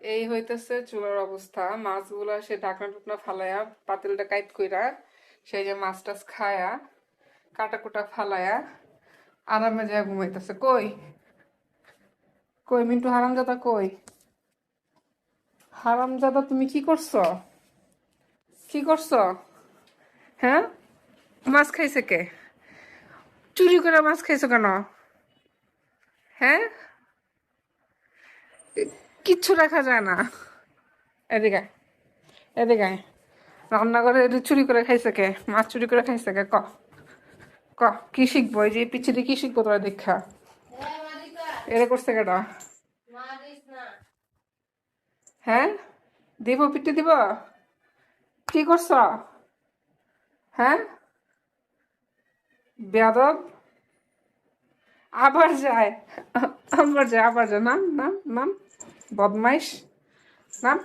এই হইতেছে চুলার অবস্থা। মাছগুলা সে ঢাকনা টুকনা ফালায়া পাতিলটা কাইট কইরা সেই যে মাছ টাছ খায়া কাটা কুটা ফালায়া আরামে যায় ঘুমাইতেছে। কই? কই মিন্টু, হারামজাদা কই? হারামজাদা, তুমি কি করছ? কি করছ? হ্যাঁ? মাছ খাইছে কে? চুরি করে মাছ খাইছো কেন? হ্যাঁ? কিচ্ছু রাখা যায় না। এদিকে এদিকে। রান্নাঘরে এটি চুরি করে খাইছে কে? মাছ চুরি করে খাইছে কে? ক? ক? কি শিখব? এই যে পিছিয়ে কি শিখব তোরা দীক্ষা এরা করছে কেটা হ্যাঁ? দিব পিটি দিব? কি করছ? হ্যাঁ? বেয়াদব? আবার যায়। আবার যায় আবার যায়। নাম নাম নাম। বদমাইশ নাম